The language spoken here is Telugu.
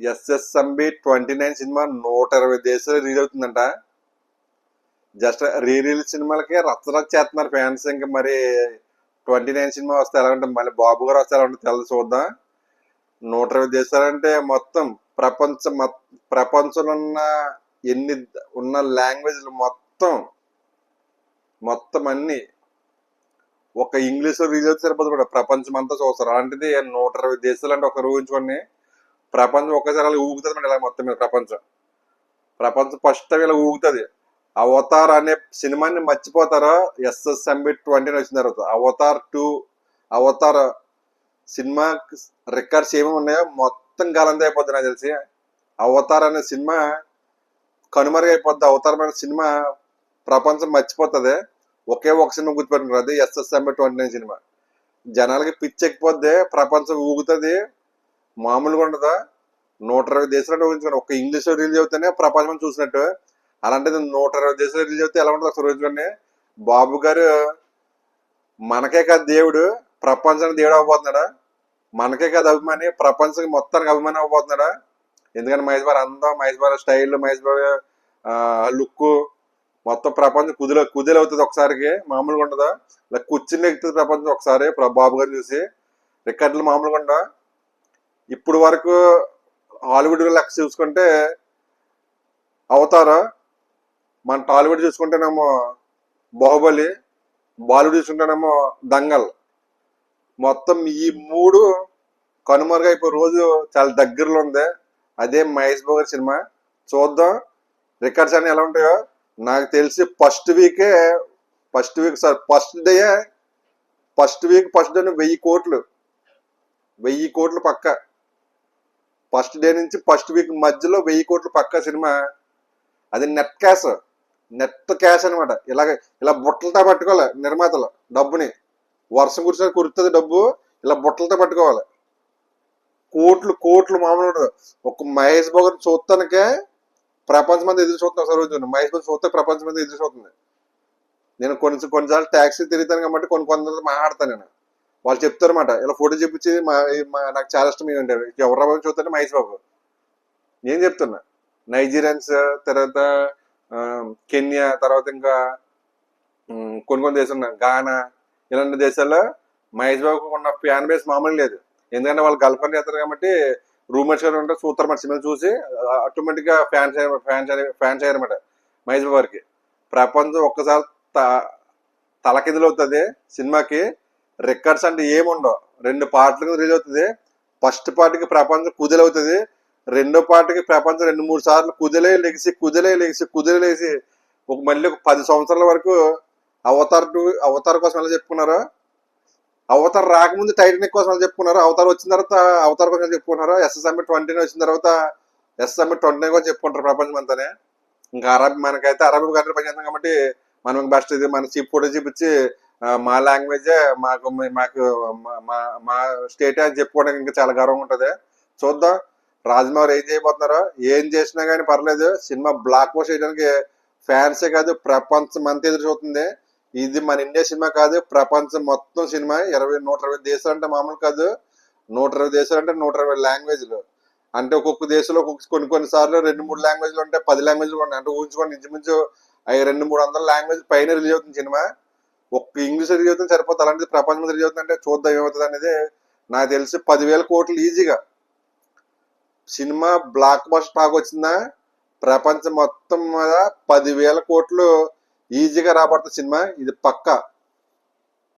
ఎస్ఎస్ఎంబి ట్వంటీ నైన్ సినిమా నూట ఇరవై దేశాలు రిలీజ్ అవుతుందంట. జస్ట్ రీ రిలీజ్ సినిమాలకే రచ్చరచ్చ చేస్తున్నారు ఫ్యాన్స్ ఇంకా మరి ట్వంటీ నైన్ సినిమా వస్తే ఎలా ఉంటుంది మళ్ళీ బాబు గారు వస్తే ఎలా ఉంటుంది తెల్ల చూద్దాం. నూట ఇరవై దేశాలంటే మొత్తం ప్రపంచ ప్రపంచంలో ఉన్న ఎన్ని ఉన్న లాంగ్వేజ్లు మొత్తం మొత్తం అన్ని ఒక ఇంగ్లీష్ రిలీజ్ అవుతుంది సరిపోతుంది కూడా. ప్రపంచం అంతా చూస్తారు. అలాంటిది నూట ఇరవై దేశాలు అంటే ఒక ఊహించుకోండి ప్రపంచం ఒక్కసారి అలా ఊగుతుంది మేడం ఇలా మొత్తం మీద ప్రపంచం? ప్రపంచం ఫస్ట్ టైం ఇలా ఊగుతుంది. అవతార్ అనే సినిమాని మర్చిపోతారో? ఎస్ఎస్ఎంబి ట్వంటీ వచ్చిన తర్వాత. Avatar two Avatar cinema records ఏమేమి ఉన్నాయో మొత్తం గాలంత అయిపోద్ది నాకు తెలిసి. అవతార్ అనే సినిమా కనుమరుగైపోద్ది అవతారమైన సినిమా ప్రపంచం మర్చిపోతుంది. ఒకే ఒక సినిమా గుర్తుపెట్టుకున్నారు అది SS SSMB twenty nine cinema. జనాలకి పిచ్చెక్కిపోద్ది. ప్రపంచం ఊగుతుంది. మామూలుగా ఉండదు? నూట ఇరవై దేశాలు ఊహించుకోండి. ఒక ఇంగ్లీష్ రిలీజ్ అవుతేనే ప్రపంచం చూసినట్టు. అలాంటిది నూట ఇరవై దేశాలు రిలీజ్ అవుతే ఎలా ఉంటుంది ఒకసారి ఊహించుకోండి. బాబు గారు మనకే కాదు దేవుడు ప్రపంచానికి దేవుడు అవ్వబోతున్నాడా? మనకే కాదు అభిమాని ప్రపంచానికి మొత్తానికి అభిమాని అవ్వబోతున్నాడా? ఎందుకంటే మహేష్ బాబు అందం మహేష్ బాబు స్టైల్ మహేష్ బాబు లుక్ మొత్తం ప్రపంచం కుదిల కుదిలు అవుతుంది ఒకసారికి మామూలుగా ఉండదా? ఇలా కూర్చుని ఎక్కుతుంది ప్రపంచం ఒకసారి ప్ర- బాబు గారిని చూసి రికార్డులు మామూలుగా ఉండదా ఇప్పుడు వరకు హాలీవుడ్ లెక్క చూసుకుంటే అవతార మన టాలీవుడ్ చూసుకుంటేనేమో బాహుబలి బాలీవుడ్ చూసుకుంటేనేమో దంగల్. మొత్తం ఈ మూడు కనుమరుగా ఇప్పుడు రోజు చాలా దగ్గరలో ఉంది. అదే మహేష్ బాబు గారి సినిమా. చూద్దాం. రికార్డ్స్ అన్ని ఎలా ఉంటాయో? నాకు తెలిసి ఫస్ట్ వీకే first week sir first day first week first day వెయ్యి కోట్లు. వెయ్యి కోట్లు పక్క. ఫస్ట్ డే నుంచి ఫస్ట్ వీక్ మధ్యలో వెయ్యి కోట్లు పక్క సినిమా. అది నెట్ క్యాష్. నెట్ క్యాష్ అనమాట ఇలాగ ఇలా బుట్టలతో పట్టుకోవాలి నిర్మాతలు డబ్బుని. వర్షం కురిసిన కురుతుంది డబ్బు ఇలా బుట్టలతో పట్టుకోవాలి. కోట్లు కోట్లు మామూలు ఒక మహేష్ బాబు చూస్తానికే ప్రపంచం అంతా ఎదురు చూస్తుంది సార్ రోజు. మహేష్ బాబు చూస్తే ప్రపంచం అంతా ఎదురు చూస్తుంది. నేను కొన్ని కొన్నిసార్లు ట్యాక్సీ తిరుగుతాను కాబట్టి కొన్ని కొంత మాట్లాడతాను నేను. వాళ్ళు చెప్తారు అనమాట ఇలా ఫోటో చూపించి మా మా- నాకు చాలా ఇష్టం ఏంటంటే ఎవరు బాబు చూస్తే మహేష్ బాబు. నేను చెప్తున్నా. నైజీరియన్స్ తర్వాత కెన్యా తర్వాత ఇంకా కొన్ని కొన్ని దేశం గానా ఇలాంటి దేశాల్లో మహేష్ బాబుకు ఉన్న ఫ్యాన్ బేస్ మామూలు లేదు. ఎందుకంటే వాళ్ళు గల్ఫన్ చేస్తారు కాబట్టి రూమర్స్ గారు ఉంటే సూత్ర మనిషి సినిమా చూసి. ఆటోమేటిక్గా ఫ్యాన్స్ ఫ్యాన్స్ ఫ్యాన్స్ అయ్యారన్నమాట మహేష్ బాబు గారికి ప్రపంచం ఒక్కసారి త- తలకిందులు అవుతుంది సినిమాకి. రికార్డ్స్ అంటే ఏముండవు. రెండు పార్ట్లకు రిలీజ్ అవుతుంది. ఫస్ట్ పార్ట్కి ప్రపంచం కుదలవుతుంది. రెండో పార్ట్కి ప్రపంచం రెండు మూడు సార్లు కుదిలే లెగిసి కుదిలే లెగిసి కుదిలే ఒక మళ్ళీ ఒక పది సంవత్సరాల వరకు అవతార్ టూ అవతార్ కోసం ఎలా చెప్పుకున్నారో? అవతార్ రాకముందు టైటానిక్ కోసం ఎలా చెప్పుకున్నారో? అవతార్ వచ్చిన తర్వాత అవతార్ కోసం చెప్పుకున్నారు? చెప్పుకున్నారో ట్వంటీ వచ్చిన తర్వాత ఎస్ఎస్ఎంబి ట్వంటీ కోసం చెప్పుకుంటారు ప్రపంచం అంతానే. ఇంకా అరబ్ మనకైతే అరబ్ కంట్రీ పనిచేస్తాం కాబట్టి మనం బెస్ట్ ఇది మన చీప్ ఫోటో చూపించి మా లాంగ్వేజ్ మాకు మాకు మా- మా స్టేట్ అని చెప్పుకోవడానికి ఇంకా చాలా గర్వంగా ఉంటది. చూద్దాం. రాజమౌళి ఏం చేయబోతున్నారో? ఏం చేసినా కానీ పర్లేదు. సినిమా బ్లాక్ పోస్ట్ చేయడానికి ఫ్యాన్సే కాదు ప్రపంచం అంతా ఎదురు చూస్తుంది. ఇది మన ఇండియా సినిమా కాదు ప్రపంచం మొత్తం సినిమా. ఇరవై నూట ఇరవై దేశాలు అంటే మామూలు కాదు. నూట ఇరవై దేశాలు అంటే నూట ఇరవై లాంగ్వేజ్లు. అంటే ఒక్కొక్క దేశంలో ఒక్కొక్క కొన్ని కొన్ని సార్లు రెండు మూడు లాంగ్వేజ్లు ఉంటాయి. పది లాంగ్వేజ్లు ఉంటాయి. అంటే ఊహించుకోండి ఇంచుమించు అవి రెండు మూడు వందల లాంగ్వేజ్ పైన రిలీజ్ అవుతుంది సినిమా. ఒక్క ఇంగ్లీష్ రిలీజ్ సరిపోతుంది అలాంటిది ప్రపంచం రిలీజ్ అంటే చూద్దాం ఏమవుతుంది అనేది నాకు తెలిసి పదివేల కోట్లు ఈజీగా. సినిమా బ్లాక్ బస్టర్ బాగా వచ్చిందా? ప్రపంచం మొత్తం మీద పదివేల కోట్లు ఈజీగా రాబడుతుంది సినిమా. ఇది పక్కా.